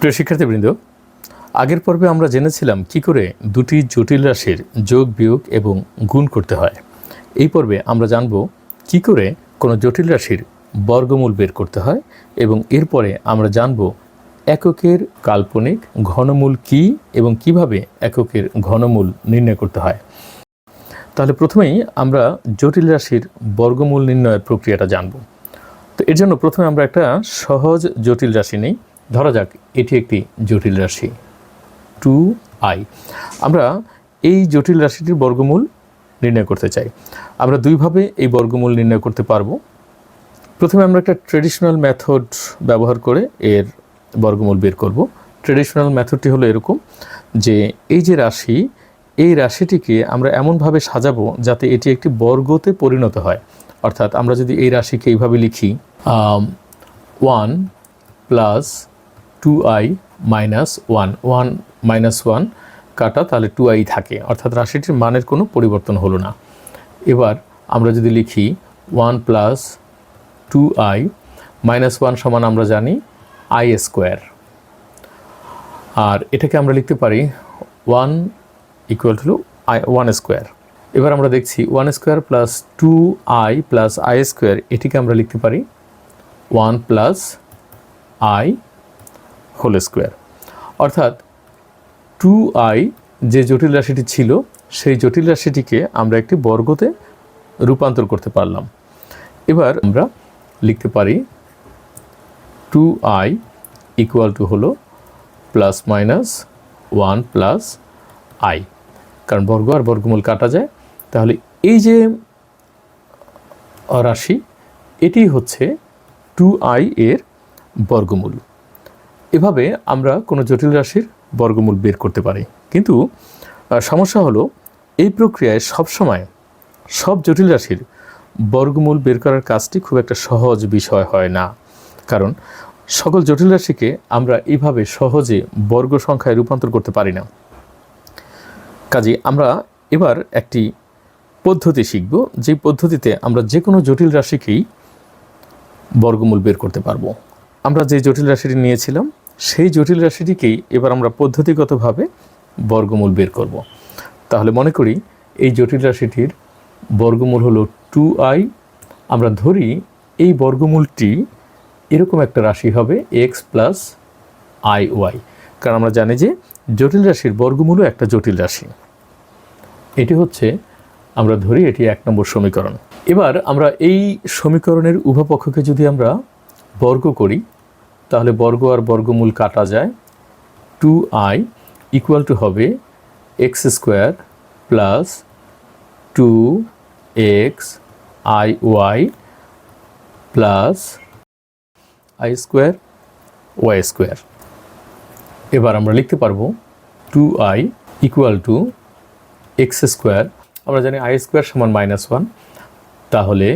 প্রিয় শিক্ষার্থীবৃন্দ, আগের পর্বে আমরা জেনেছিলাম কি করে দুটি জটিল রাশির যোগ বিয়োগ এবং গুণ করতে হয়। এই পর্বে আমরা জানব কি করে কোনো জটিল রাশির বর্গমূল বের করতে হয় এবং এরপরে আমরা জানব এককের কাল্পনিক ঘনমূল কি এবং কীভাবে এককের ঘনমূল নির্ণয় করতে হয়। তাহলে প্রথমেই আমরা জটিল রাশির বর্গমূল নির্ণয়ের প্রক্রিয়াটা জানব। তো এর জন্য প্রথমে আমরা একটা সহজ জটিল রাশি নেই ধরা যাক, এটি একটি জটিল রাশি। টু আই আমরা এই জটিল রাশিটির বর্গমূল নির্ণয় করতে চাই। আমরা দুইভাবে এই বর্গমূল নির্ণয় করতে পারব। প্রথমে আমরা একটা ট্রেডিশনাল মেথড ব্যবহার করে এর বর্গমূল বের করব। ট্রেডিশনাল মেথডটি হলো এরকম যে, এই যে রাশি, এই রাশিটিকে আমরা এমনভাবে সাজাবো যাতে এটি একটি বর্গতে পরিণত হয়। অর্থাৎ আমরা যদি এই রাশিকে এইভাবে লিখি one plus two i minus one one minus one কাটা, তাহলে টু আই থাকে। অর্থাৎ রাশিটির মানের কোনো পরিবর্তন হলো না। এবার আমরা যদি লিখি one plus two i minus one সমান আমরা জানি আই স্কোয়ার আর এটাকে আমরা লিখতে পারি one equal to i one square এবার আমরা দেখছি one square plus two i plus i square এটিকে আমরা লিখতে পারি one plus i whole square. অর্থাৎ টু আই যে জটিল রাশিটি ছিল, সেই জটিল রাশিটিকে আমরা একটি বর্গতে রূপান্তর করতে পারলাম। এবার আমরা লিখতে পারি টু আই ইকুয়াল টু হলো plus minus one plus i কারণ বর্গ আর বর্গমূল কাটা যায়। তাহলে এই যে রাশি, এটি হচ্ছে টু আই এর বর্গমূল। এভাবে আমরা কোনো জটিল রাশির বর্গমূল বের করতে পারি। কিন্তু সমস্যা হলো এই প্রক্রিয়ায় সবসময় সব জটিল রাশির বর্গমূল বের করার কাজটি খুব একটা সহজ বিষয় হয় না। কারণ, সকল জটিল রাশিকে আমরা এইভাবে সহজে বর্গ সংখ্যায় রূপান্তর করতে পারি না। কাজে আমরা এবার একটি পদ্ধতি শিখব, যে পদ্ধতিতে আমরা যে কোনো জটিল রাশিকেই বর্গমূল বের করতে পারব। আমরা যে জটিল রাশিটি নিয়েছিলাম সেই জটিল রাশিটিকেই এবার আমরা পদ্ধতিগতভাবে বর্গমূল বের করব। তাহলে মনে করি এই জটিল রাশিটির বর্গমূল হলো টু আই। আমরা ধরি এই বর্গমূলটি এরকম একটা রাশি হবে এক্স প্লাস আই ওয়াই। কারণ আমরা জানি যে জটিল রাশির বর্গমূলও একটা জটিল রাশি। এটি হচ্ছে আমরা ধরি এটি এক নম্বর সমীকরণ। এবার আমরা এই সমীকরণের উভয়পক্ষকে যদি আমরা বর্গ করি তাহলে বর্গ আর বর্গমূল কাটা যায় টু আই ইকুয়াল টু হবে x square plus two x i y plus i square y square এবার আমরা লিখতে পারব two i equal to x square আমরা জানি আই স্কোয়ার সমান মাইনাস ওয়ান তাহলে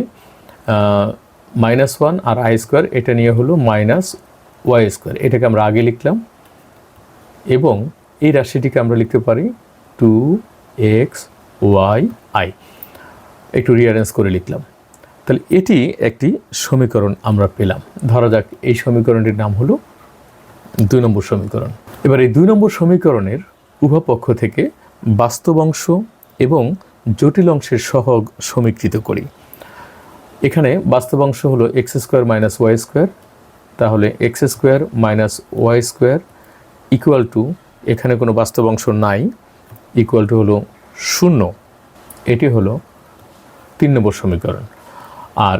মাইনাস ওয়ান আর আই স্কোয়ার এটা নিয়ে হলো মাইনাস ওয়াই স্কোয়ার। এটাকে আমরা আগে লিখলাম এবং এই রাশিটিকে আমরা লিখতে পারি টু এক্স ওয়াই আই। একটু রিয়ারেঞ্জ করে লিখলাম। তাহলে এটি একটি সমীকরণ আমরা পেলাম। ধরা যাক এই সমীকরণটির নাম হলো দুই নম্বর সমীকরণ। এবার এই দুই নম্বর সমীকরণের উভয় পক্ষ থেকে বাস্তব অংশ এবং জটিল অংশের সহগ সমীকৃত করি। এখানে বাস্তব অংশ হলো x square minus y square তাহলে x square minus y square equal to এখানে কোনো বাস্তব অংশ নাই ইকুয়াল টু হলো শূন্য। এটি হলো তিন নম্বর সমীকরণ। আর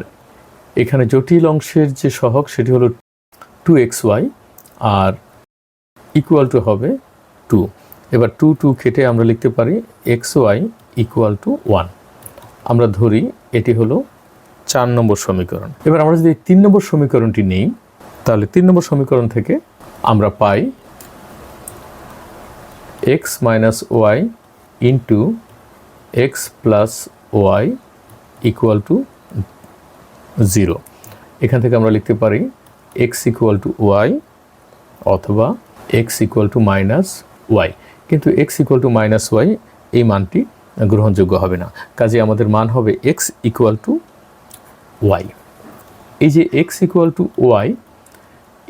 এখানে জটিল অংশের যে সহগ, সেটি হলো টু এক্স ওয়াই আর ইকুয়াল টু হবে টু এবার টু টু কেটে আমরা লিখতে পারি x y equal to one আমরা ধরি এটি হলো চার নম্বর সমীকরণ। এবার আমরা যদি তিন নম্বর সমীকরণটি নেই তাহলে তিন নম্বর সমীকরণ থেকে আমরা পাই x minus y into x plus y equal to zero এখান থেকে আমরা লিখতে পারি এক্স ইকুয়াল টু ওয়াই অথবা x equal to minus y কিন্তু x equal to minus y এই মানটি গ্রহণযোগ্য হবে না। কাজে আমাদের মান হবে এক্স ইকুয়াল টু ওয়াই এই যে এক্স ইকুয়াল টু ওয়াই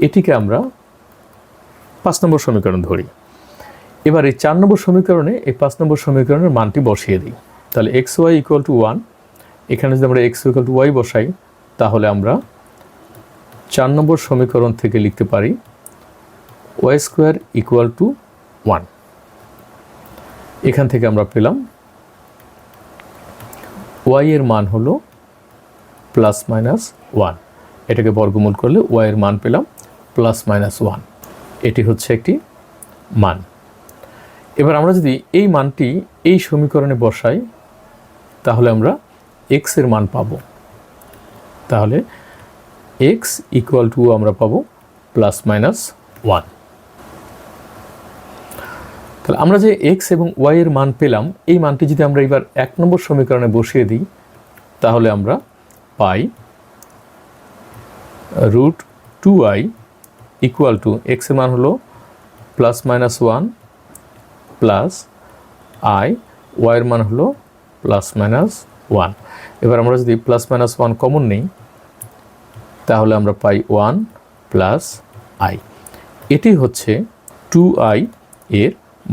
এটিকে আমরা পাঁচ নম্বর সমীকরণ ধরি। এবার এই চার নম্বর সমীকরণে এই পাঁচ নম্বর সমীকরণের মানটি বসিয়ে দিই। তাহলে x y equal to one এখানে যদি আমরা এক্স ইকুয়াল টু ওয়াই বসাই, তাহলে আমরা চার নম্বর সমীকরণ থেকে লিখতে পারি y square equal to one এখান থেকে আমরা পেলাম ওয়াই এর মান হলো প্লাস মাইনাস ওয়ান এটাকে বর্গমূল করলে ওয়াই এর মান পেলাম প্লাস মাইনাস ওয়ান এটি হচ্ছে একটি মান। এবার আমরা যদি এই মানটি এই সমীকরণে বসাই, তাহলে আমরা এক্সের মান পাবো। তাহলে এক্স ইকুয়াল টু আমরা পাবো প্লাস মাইনাস ওয়ান তাহলে আমরা যে এক্স এবং ওয়াই এর মান পেলাম, এই মানটি যদি আমরা এবার এক নম্বর সমীকরণে বসিয়ে দিই, তাহলে আমরা পাই root two i equal to এক্সের মান হলো plus minus one plus i ওয়াইয়ের মান হলো প্লাস মাইনাস ওয়ান এবার আমরা যদি প্লাস মাইনাস ওয়ান কমন নেই, তাহলে আমরা পাই ওয়ান প্লাস আই এটি হচ্ছে টু আই এর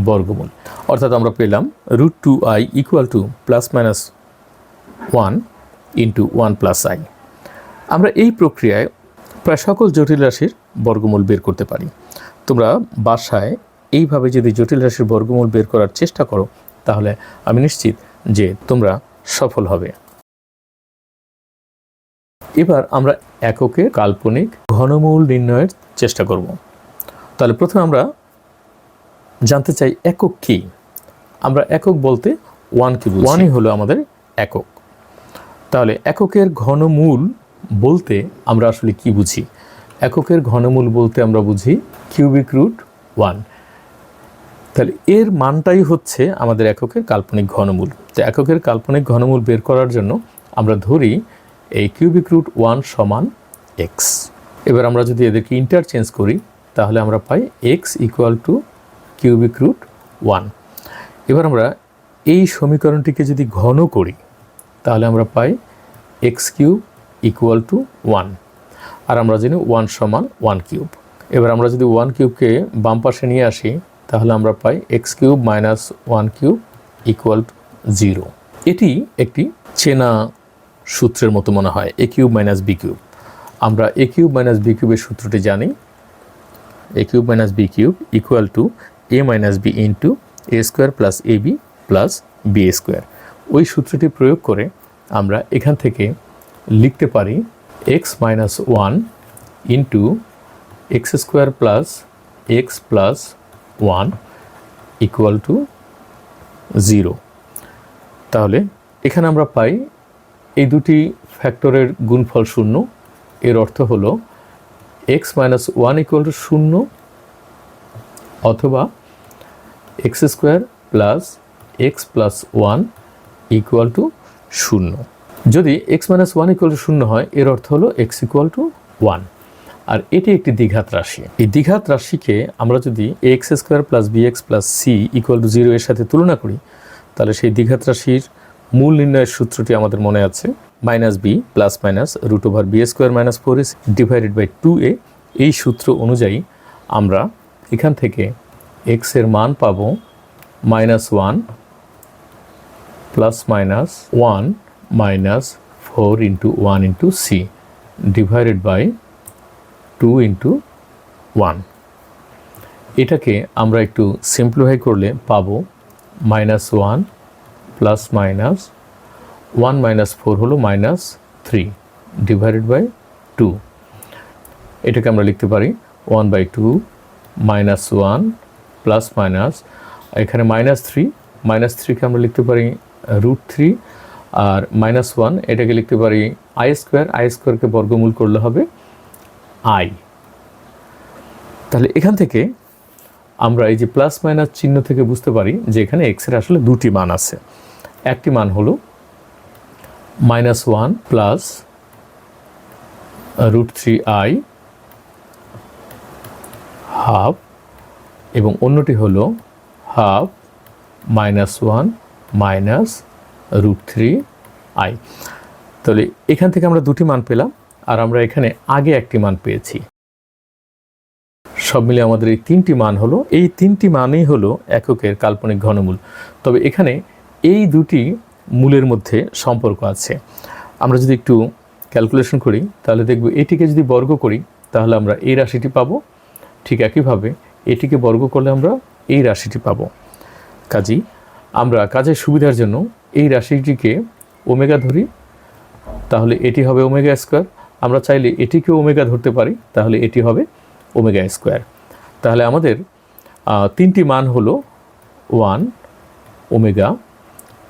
বর্গমূল। অর্থাৎ আমরা পেলাম root two i equal to plus minus one into one plus i আমরা এই প্রক্রিয়ায় প্রায় সকল জটিল রাশির বর্গমূল বের করতে পারি। তোমরা বাসায় এইভাবে যদি জটিল রাশির বর্গমূল বের করার চেষ্টা করো তাহলে আমি নিশ্চিত যে তোমরা সফল হবে। এবার আমরা এককে কাল্পনিক ঘনমূল নির্ণয়ের চেষ্টা করব। তাহলে প্রথমে আমরা জানতে চাই একক কি? আমরা একক বলতে ওয়ান কি ওয়ানই হলো আমাদের একক। তাহলে এককের ঘনমূল বলতে আমরা আসলে কি বুঝি? এককের ঘনমূল বলতে আমরা বুঝি কিউবিক রুট ওয়ান তাহলে এর মানটাই হচ্ছে আমাদের এককের কাল্পনিক ঘনমূল। তো এককের কাল্পনিক ঘনমূল বের করার জন্য আমরা ধরি এই কিউবিক রুট ওয়ান সমান এক্স এবার আমরা যদি এদেরকে ইন্টারচেঞ্জ করি, তাহলে আমরা পাই X equal to cubic root one এবার আমরা এই সমীকরণটিকে যদি ঘন করি, তাহলে আমরা পাই X cube equal to one আর আমরা জানি ওয়ান সমান ওয়ান কিউব এবার আমরা যদি ওয়ান কিউবকে বাম পাশে নিয়ে আসি, তাহলে আমরা পাই X cube minus one cube equal zero এটি একটি চেনা সূত্রের মতো মনে হয় A cube minus B cube আমরা এ কিউব মাইনাস বি কিউবের সূত্রটি জানি। A cube minus B cube equal to A minus B into A square plus A B plus B square ওই সূত্রটি প্রয়োগ করে আমরা এখান থেকে লিখতে পারি X minus one into X square plus X plus one equal to zero তাহলে এখানে আমরা পাই এই দুটি ফ্যাক্টরের গুণফল শূন্য। এর অর্থ হলো X minus one equal to শূন্য অথবা X square plus X plus one equal to শূন্য। যদি X minus one equal to শূন্য হয়, এর অর্থ হলো এক্স ইকুয়াল টু ওয়ান আর এটি একটি দ্বিঘাত রাশি। এই দ্বিঘাত রাশিকে আমরা যদি X square plus B X plus C equal to zero এর সাথে তুলনা করি, তাহলে সেই দ্বিঘাত রাশির মূল নির্ণয়ের সূত্রটি আমাদের মনে আছে minus B plus minus root over B square minus four S divided by two A এই সূত্র অনুযায়ী আমরা এখান থেকে এক্সের মান পাবো minus one plus minus one minus four into one into C divided by two into one এটাকে আমরা একটু সিম্পলিফাই করলে পাবো minus one plus minus one minus four হলো minus three divided by two এটাকে আমরা লিখতে পারি one by two minus one plus minus এখানে মাইনাস থ্রি মাইনাস থ্রিকে আমরা লিখতে পারি রুট থ্রি আর মাইনাস ওয়ান এটাকে লিখতে পারি আই স্কোয়ার আই স্কোয়ারকে বর্গমূল করলে হবে আই তাহলে এখান থেকে আমরা এই যে প্লাস মাইনাস চিহ্ন থেকে বুঝতে পারি যে এখানে এক্সের আসলে দুটি মান আছে। একটি মান হলো minus one plus root three I half এবং অন্যটি হলো half minus one minus root three I তাহলে এখান থেকে আমরা দুটি মান পেলাম, আর আমরা এখানে আগে একটি মান পেয়েছি। সব মিলে আমাদের এই তিনটি মান হলো, এই তিনটি মানই হলো এককের কাল্পনিক ঘনমূল। তবে এখানে এই দুটি মূলের মধ্যে সম্পর্ক আছে। আমরা যদি একটু ক্যালকুলেশন করি, তাহলে দেখব এটিকে যদি বর্গ করি, তাহলে আমরা এই রাশিটি পাবো। ঠিক একইভাবে এটিকে বর্গ করলে আমরা এই রাশিটি পাবো। কাজেই আমরা কাজের সুবিধার জন্য এই রাশিটিকে ওমেগা ধরি, তাহলে এটি হবে ওমেগা স্কোয়ার। আমরা চাইলে এটিকে ওমেগা ধরতে পারি, তাহলে এটি হবে ওমেগা স্কোয়ার। তাহলে আমাদের তিনটি মান হলো ওয়ান, ওমেগা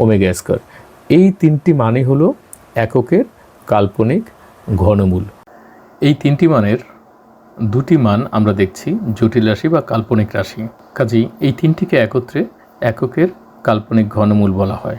ওমেগা স্কোয়ার। এই তিনটি মানই হলো এককের কাল্পনিক ঘনমূল। এই তিনটি মানের দুটি মান আমরা দেখছি, জটিল রাশি বা কাল্পনিক রাশি। কাজেই এই তিনটিকে একত্রে এককের কাল্পনিক ঘনমূল বলা হয়।